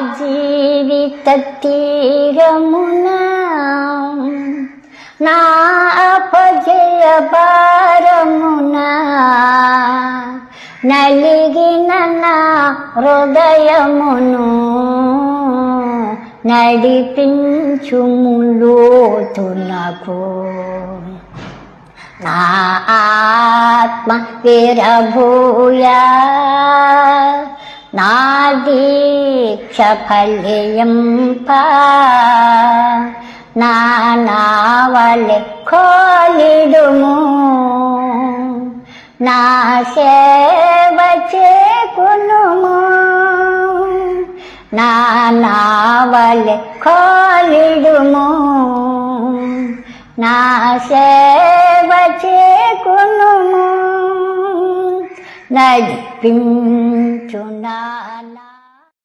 జీవిత తీరమున నా అపజయ భారమున. నలిగిన నా హృదయమును నడిపించుములోతునకు నా ఆత్మ విరభూయా నా దీక్ష ఫలింప నా నావలె కోలిడుము నా సేవ చేకునుము. నా నావలె కోలిడుము నా సేవ చేకునుము. నడిపించు నానా